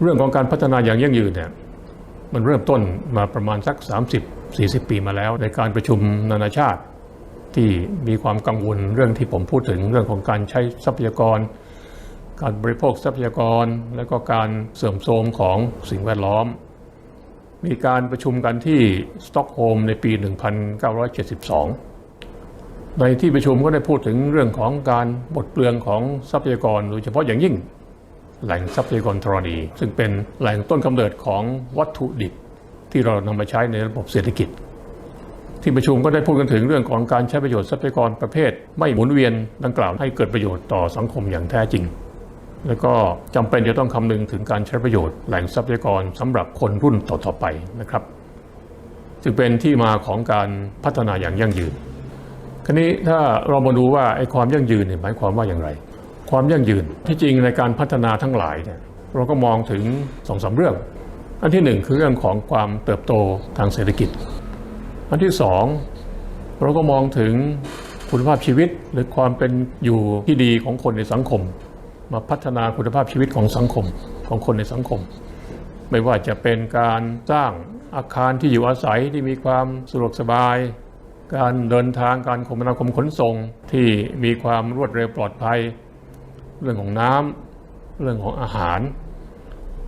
เรื่องของการพัฒนาอย่างยั่งยืนเนี่ยมันเริ่มต้นมาประมาณสัก 30-40 ปีมาแล้ว ในการประชุมนานาชาติ ที่มีความกังวลเรื่องที่ผมพูดถึงเรื่องของการใช้ทรัพยากร การบริโภคทรัพยากร และก็การเสื่อมโทรมของสิ่งแวดล้อม มีการประชุมกันที่สต็อกโฮล์มในปี 1972 ในที่ประชุมก็ได้พูดถึงเรื่องของการบดเปลืองของทรัพยากรโดยเฉพาะอย่างยิ่ง แหล่งทรัพยากรธรณี ซึ่งเป็นแหล่งต้นกำเนิดของวัตถุดิบที่เรานำมาใช้ในระบบเศรษฐกิจ ที่ประชุมก็ได้พูดกันถึงเรื่องของการใช้ประโยชน์ทรัพยากรประเภท ไม่หมุนเวียนดังกล่าวให้เกิดประโยชน์ต่อสังคมอย่างแท้จริง แล้วก็จำเป็นจะต้องคำนึงถึงการใช้ประโยชน์แหล่งทรัพยากรสำหรับคนรุ่นต่อๆไปนะครับจึงเป็นที่มาของการพัฒนาอย่างยั่งยืน คราวนี้ถ้าเรามาดูว่าไอ้ความยั่งยืนเนี่ยหมายความว่าอย่างไร ความยั่งยืนที่จริงในการพัฒนาทั้งหลายเนี่ยเราก็มองถึงสองสาเรื่อง อันที่หนึ่งคือเรื่องของความเติบโตทางเศรษฐกิจ อันที่สองเราก็มองถึงคุณภาพชีวิตหรือความเป็นอยู่ที่ดีของคนในสังคม มาพัฒนาคุณภาพชีวิตของสังคมของคนในสังคม ไม่ว่าจะเป็นการสร้างอาคารที่อยู่อาศัยที่มีความสะดวกสบาย การเดินทางการคมนาคมขนส่งที่มีความรวดเร็วปลอดภัย เรื่องของน้ำเรื่องของอาหาร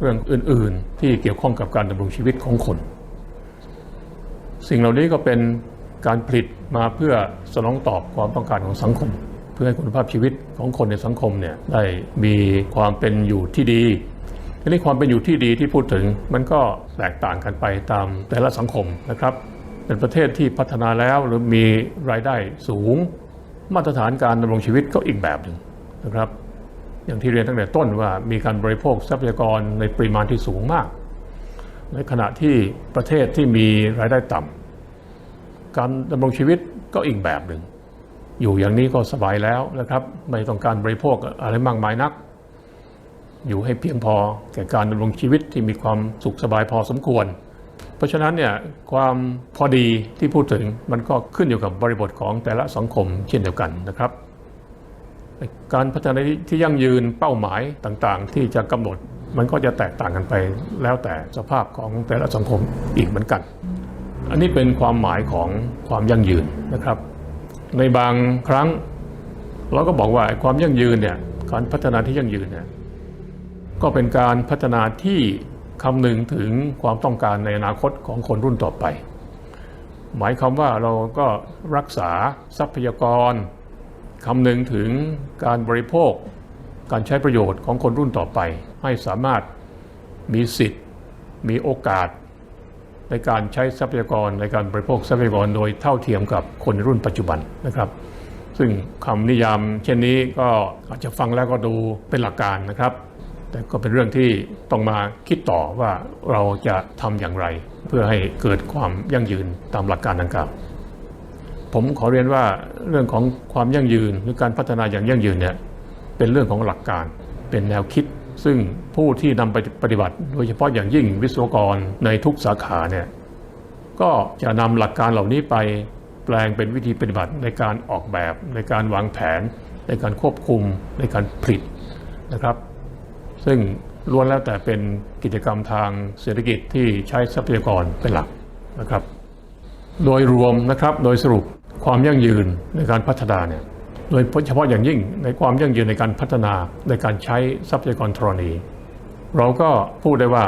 เรื่องอื่น ๆ ที่เกี่ยวข้องกับการดำรงชีวิตของคน สิ่งเหล่านี้ก็เป็นการผลิตมาเพื่อสนองตอบความต้องการของสังคม เพื่อให้คุณภาพชีวิตของคนในสังคมเนี่ยได้มีความเป็นอยู่ที่ดีทีนี้ความเป็นอยู่ที่ดีที่พูดถึงมันก็แตกต่างกันไปตามแต่ละสังคมนะครับ เป็นประเทศที่พัฒนาแล้วหรือมีรายได้สูง มาตรฐานการดำรงชีวิตก็อีกแบบหนึ่งนะครับ อย่างที่เรียนตั้งแต่ต้นว่ามีการบริโภคทรัพยากรในปริมาณที่สูงมาก ในขณะที่ประเทศที่มีรายได้ต่ำการดำรงชีวิตก็อีกแบบหนึ่ง อยู่อย่างนี้ก็สบายแล้วนะครับ ไม่ต้องการบริโภคอะไรมากมายนัก อยู่ให้เพียงพอแก่การดำรงชีวิตที่มีความสุขสบายพอสมควร เพราะฉะนั้นเนี่ยความพอดีที่พูดถึงมันก็ขึ้นอยู่กับบริบทของแต่ละสังคมเช่นเดียวกันนะครับ การพัฒนาที่ยั่งยืนเป้าหมายต่างๆ ที่จะกำหนดมันก็จะแตกต่างกันไปแล้วแต่สภาพของแต่ละสังคมอีกเหมือนกัน อันนี้เป็นความหมายของความยั่งยืนนะครับ ในบางครั้ง เราก็บอกว่าความยั่งยืนเนี่ยการพัฒนาที่ยั่งยืนเนี่ยก็เป็นการพัฒนาที่คำนึงถึงความต้องการในอนาคตของคนรุ่นต่อไป หมายความว่าเราก็รักษาทรัพยากร คำนึงถึงการบริโภค การใช้ประโยชน์ของคนรุ่นต่อไป ให้สามารถมีสิทธิ์ มีโอกาส ในการใช้ทรัพยากรในการบริโภคทรัพยากรโดยเท่าเทียมกับคนรุ่นปัจจุบันนะครับ ซึ่งคำนิยามเช่นนี้ก็อาจจะฟังแล้วก็ดูเป็นหลักการนะครับ แต่ก็เป็นเรื่องที่ต้องมาคิดต่อว่าเราจะทำอย่างไร เพื่อให้เกิดความยั่งยืนตามหลักการดังกล่าว ผมขอเรียนว่าเรื่องของความยั่งยืนหรือการพัฒนาอย่างยั่งยืนเนี่ยเป็นเรื่องของหลักการเป็นแนวคิด ซึ่งผู้ที่นำไปปฏิบัติ โดยเฉพาะอย่างยิ่งวิศวกรในทุกสาขาเนี่ยก็จะนำหลักการเหล่านี้ไปแปลงเป็นวิธีปฏิบัติในการออกแบบ ในการวางแผน ในการควบคุม ในการผลิตนะครับ ซึ่งล้วนแล้วแต่เป็นกิจกรรมทางเศรษฐกิจที่ใช้ทรัพยากรเป็นหลักนะครับ โดยรวมนะครับโดยสรุป ความยั่งยืนในการพัฒนาเนี่ยโดยเฉพาะอย่างยิ่งในความยั่งยืนในการพัฒนาในการใช้ทรัพยากรธรณี เราก็พูดได้ว่า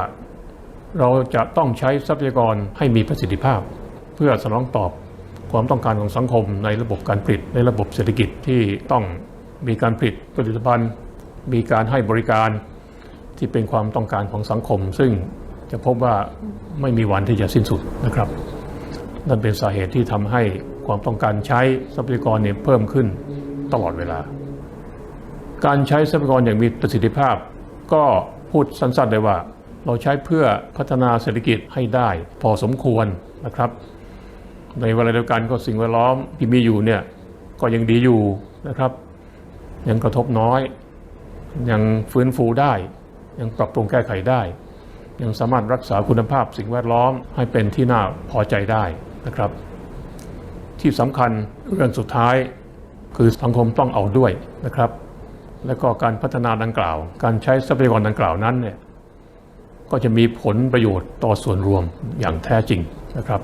เราจะต้องใช้ทรัพยากรให้มีประสิทธิภาพ เพื่อสนองตอบความต้องการของสังคมในระบบการผลิตในระบบเศรษฐกิจที่ต้องมีการผลิตผลิตภัณฑ์ มีการให้บริการที่เป็นความต้องการของสังคม ซึ่งจะพบว่าไม่มีวันที่จะสิ้นสุดนะครับ นั่นเป็นสาเหตุที่ทำให้ ความต้องการใช้ทรัพยากรเนี่ยเพิ่มขึ้นตลอดเวลา การใช้ทรัพยากรอย่างมีประสิทธิภาพ ก็พูดสั้นๆได้ว่า เราใช้เพื่อพัฒนาเศรษฐกิจให้ได้พอสมควรนะครับ ในเวลาเดียวกันก็สิ่งแวดล้อมที่มีอยู่เนี่ยก็ยังดีอยู่นะครับ ยังกระทบน้อย ยังฟื้นฟูได้ ยังปรับปรุงแก้ไขได้ ยังสามารถรักษาคุณภาพสิ่งแวดล้อมให้เป็นที่น่าพอใจได้นะครับ ที่สำคัญเรื่องสุดท้ายคือสังคมต้องเอาด้วยนะครับ และก็การพัฒนาดังกล่าว การใช้ทรัพยากรดังกล่าวนั้นเนี่ยก็จะมีผลประโยชน์ต่อส่วนรวมอย่างแท้จริงนะครับ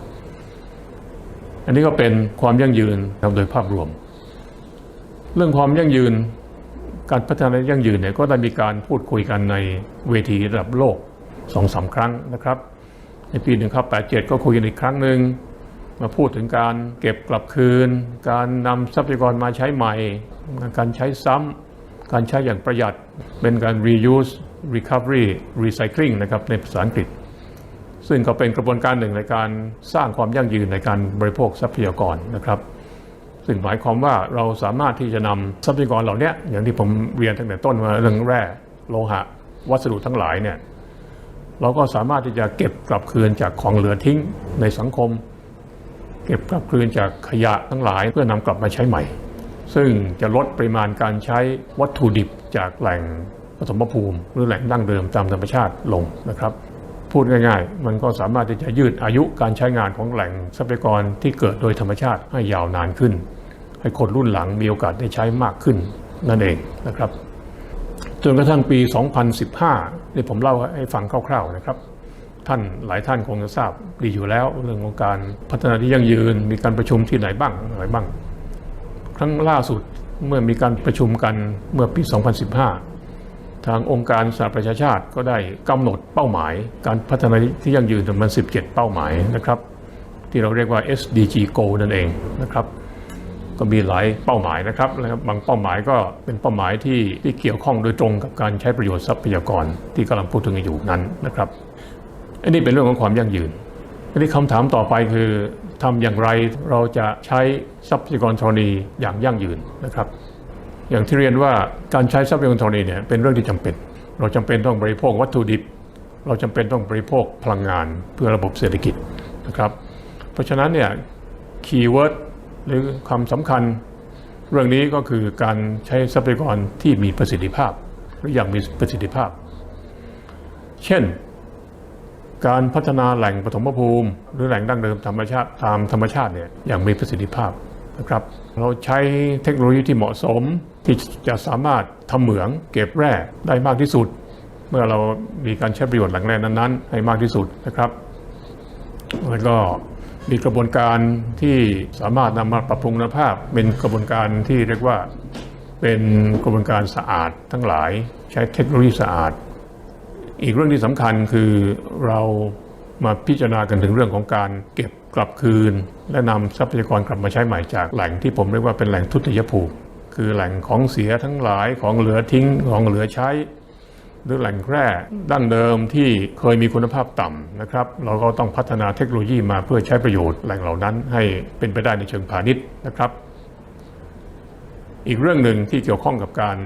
อันนี้ก็เป็นความยั่งยืนโดยภาพรวม เรื่องความยั่งยืนการพัฒนายั่งยืนเนี่ยก็ได้มีการพูดคุยกันในเวทีระดับโลกสองสาครั้งนะครับ ในปี 1987 ก็คุยกันอีกครั้งหนึ่ง มาพูดถึงการเก็บกลับคืน การนำทรัพยากรมาใช้ใหม่ การใช้ซ้ำการใช้อย่างประหยัด เป็นการ reuse recovery recycling นะครับในภาษาอังกฤษ ซึ่งก็เป็นกระบวนการหนึ่งในการสร้างความยั่งยืนในการบริโภคทรัพยากรนะครับ ซึ่งหมายความว่าเราสามารถที่จะนำทรัพยากรเหล่านี้อย่างที่ผมเรียนตั้งแต่ต้นว่าเรื่องแร่โลหะ วัสดุทั้งหลายเนี่ยเราก็สามารถที่จะเก็บกลับคืนจากของเหลือทิ้งในสังคม เก็บกลับคืนจากขยะทั้งหลายเพื่อนำกลับมาใช้ใหม่ ซึ่งจะลดปริมาณการใช้วัตถุดิบจากแหล่งปฐมภูมิ หรือแหล่งดั้งเดิมตามธรรมชาติลงนะครับ พูดง่ายๆ มันก็สามารถที่จะยืดอายุการใช้งานของแหล่งทรัพยากรที่เกิดโดยธรรมชาติให้ยาวนานขึ้น ให้คนรุ่นหลังมีโอกาสได้ใช้มากขึ้นนั่นเองนะครับจนกระทั่งปี 2015นี่ผมเล่าให้ฟังคร่าวๆนะครับ ท่านหลายท่านคงจะทราบดีอยู่แล้ว เรื่องของการพัฒนาที่ยั่งยืน มีการประชุมที่ไหนบ้างอะไรบ้าง ครั้งล่าสุดเมื่อมีการประชุมกันเมื่อปี 2015 ทางองค์การสหประชาชาติก็ได้กำหนดเป้าหมาย การพัฒนาที่ยั่งยืนประมาณ17 เป้าหมายนะครับ ที่เราเรียกว่า SDG Goal นั่นเองนะครับก็มีหลายเป้าหมายนะครับแล้วบางเป้าหมายก็เป็นเป้าหมายที่ที่เกี่ยวข้องโดยตรงกับการใช้ประโยชน์ทรัพยากรที่กำลังพูดถึงอยู่นั้นนะครับ อันนี้เป็นเรื่องของความยั่งยืนอันนี้คำถามต่อไปคือทำอย่างไรเราจะใช้ทรัพยากรธรณีอย่างยั่งยืนนะครับ อย่างที่เรียนว่าการใช้ทรัพยากรธรณีเนี่ยเป็นเรื่องที่จำเป็น เราจำเป็นต้องบริโภควัตถุดิบ เราจำเป็นต้องบริโภคพลังงานเพื่อระบบเศรษฐกิจนะครับ เพราะฉะนั้นเนี่ยคีย์เวิร์ดหรือคำสำคัญเรื่องนี้ก็คือการใช้ทรัพยากรที่มีประสิทธิภาพ หรืออย่างมีประสิทธิภาพ เช่น การพัฒนาแหล่งปฐมภูมิ หรือแหล่งดั้งเดิมธรรมชาติตามธรรมชาติเนี่ยอย่างมีประสิทธิภาพนะครับเราใช้เทคโนโลยีที่เหมาะสมที่จะสามารถทำเหมืองเก็บแร่ได้มากที่สุด เมื่อเรามีการใช้ประโยชน์แหล่งแร่นั้นๆ ให้มากที่สุดนะครับแล้วก็มีกระบวนการที่สามารถนำมาปรับปรุงคุณภาพ เป็นกระบวนการที่เรียกว่าเป็นกระบวนการสะอาดทั้งหลายใช้เทคโนโลยีสะอาด อีกเรื่องที่สำคัญคือเรามาพิจารณากันถึงเรื่องของการเก็บกลับคืน และนำทรัพยากรกลับมาใช้ใหม่จากแหล่งที่ผมเรียกว่าเป็นแหล่งทุติยภูมิ คือแหล่งของเสียทั้งหลายของเหลือทิ้งของเหลือใช้ หรือแหล่งแร่ดั้งเดิมที่เคยมีคุณภาพต่ำนะครับ เราก็ต้องพัฒนาเทคโนโลยีมาเพื่อใช้ประโยชน์แหล่งเหล่านั้นให้เป็นไปได้ในเชิงพาณิชย์นะครับ อีกเรื่องหนึ่งที่เกี่ยวข้องกับการ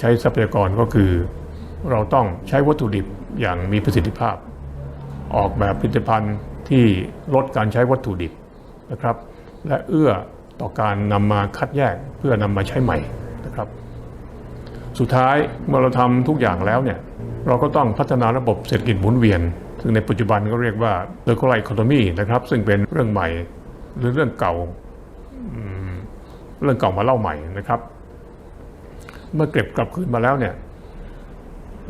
ใช้ทรัพยากรก็คือ เราต้องใช้วัตถุดิบอย่างมีประสิทธิภาพ ออกแบบผลิตภัณฑ์ที่ลดการใช้วัตถุดิบนะครับ และเอื้อต่อการนำมาคัดแยกเพื่อนำมาใช้ใหม่นะครับ สุดท้ายเมื่อเราทำทุกอย่างแล้วเนี่ยเราก็ต้องพัฒนาระบบเศรษฐกิจหมุนเวียน ซึ่งในปัจจุบันก็เรียกว่า circular economy นะครับ ซึ่งเป็นเรื่องใหม่หรือเรื่องเก่าเรื่องเก่ามาเล่าใหม่นะครับ เมื่อเก็บกลับคืนมาแล้วเนี่ย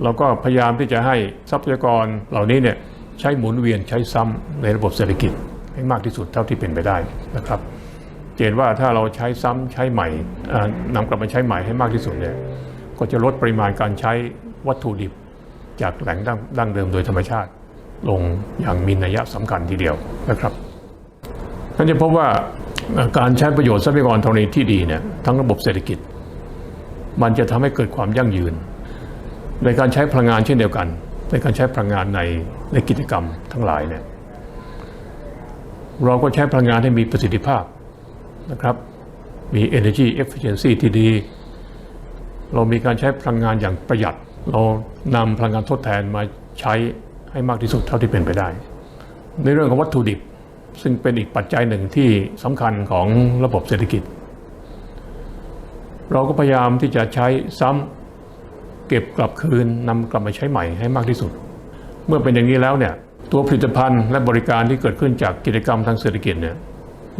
เราก็พยายามที่จะให้ทรัพยากรเหล่านี้เนี่ยใช้หมุนเวียนใช้ซ้ำในระบบเศรษฐกิจให้มากที่สุดเท่าที่เป็นไปได้นะครับเห็นว่าถ้าเราใช้ซ้ำใช้ใหม่อ่านำกลับมาใช้ใหม่ให้มากที่สุดเนี่ยก็จะลดปริมาณการใช้วัตถุดิบ จากแหล่งดั้งเดิมโดยธรรมชาติ ลงอย่างมีนัยสำคัญทีเดียวนะครับท่านจะพบว่าการใช้ประโยชน์ทรัพยากรธรณีที่ดีเนี่ยทั้งระบบเศรษฐกิจ มันจะทำให้เกิดความยั่งยืน ในการใช้พลังงานเช่นเดียวกัน ในการใช้พลังงานในในกิจกรรมทั้งหลายเนี่ยเราก็ใช้พลังงานให้มีประสิทธิภาพนะครับ มี energy efficiency ที่ดี เรามีการใช้พลังงานอย่างประหยัด เรานำพลังงานทดแทนมาใช้ให้มากที่สุดเท่าที่เป็นไปได้ ในเรื่องของวัตถุดิบ ซึ่งเป็นอีกปัจจัยหนึ่งที่สำคัญของระบบเศรษฐกิจ เราก็พยายามที่จะใช้ซ้ำ เก็บกลับคืนนำกลับมาใช้ใหม่ให้มากที่สุด เมื่อเป็นอย่างนี้แล้วเนี่ยตัวผลิตภัณฑ์และบริการที่เกิดขึ้นจากกิจกรรมทางเศรษฐกิจเนี่ย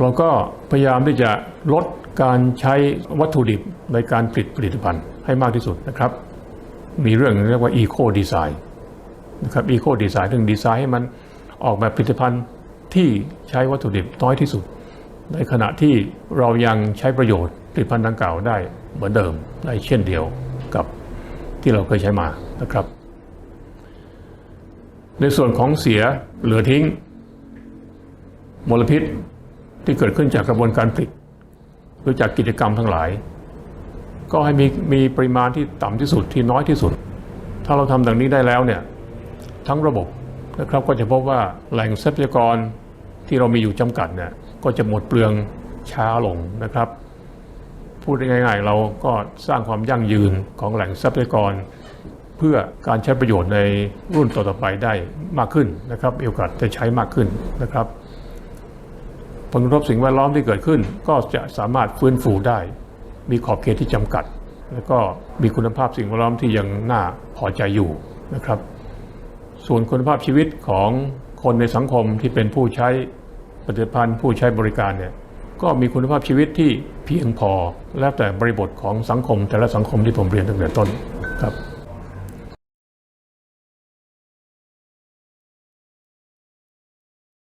เราก็พยายามที่จะลดการใช้วัตถุดิบในการผลิตผลิตภัณฑ์ให้มากที่สุดนะครับ มีเรื่องเรียกว่า eco design นะครับอีโคดีไซน์ถึงดีไซน์ให้มันออกแบบผลิตภัณฑ์ที่ใช้วัตถุดิบน้อยที่สุด ในขณะที่เรายังใช้ประโยชน์ผลิตภัณฑ์ดังกล่าวได้เหมือนเดิมได้เช่นเดียวกับ ที่เราเคยใช้มานะครับ ในส่วนของเสียเหลือทิ้ง มลพิษที่เกิดขึ้นจากกระบวนการผลิตหรือจากกิจกรรมทั้งหลาย ก็ให้มีมีปริมาณที่ต่ำที่สุดที่น้อยที่สุด ถ้าเราทำดังนี้ได้แล้วเนี่ยทั้งระบบนะครับก็จะพบว่าแหล่งทรัพยากรที่เรามีอยู่จำกัดเนี่ยก็จะหมดเปลืองช้าลงนะครับ พูดง่ายๆ เราก็สร้างความยั่งยืนของแหล่งทรัพยากร เพื่อการใช้ประโยชน์ในรุ่นต่อๆไปได้มากขึ้นนะครับโอกาสจะใช้มากขึ้นนะครับผลกระทบสิ่งแวดล้อมที่เกิดขึ้น ก็จะสามารถฟื้นฟูได้ มีขอบเขตที่จำกัด แล้วก็มีคุณภาพสิ่งแวดล้อมที่ยังน่าพอใจอยู่นะครับ ส่วนคุณภาพชีวิตของคนในสังคมที่เป็นผู้ใช้ผลิตภัณฑ์ผู้ใช้บริการเนี่ย ก็มีคุณภาพชีวิตที่เพียงพอ แล้วแต่บริบทของสังคมแต่ละสังคมที่ผมเรียนตั้งแต่ต้นครับ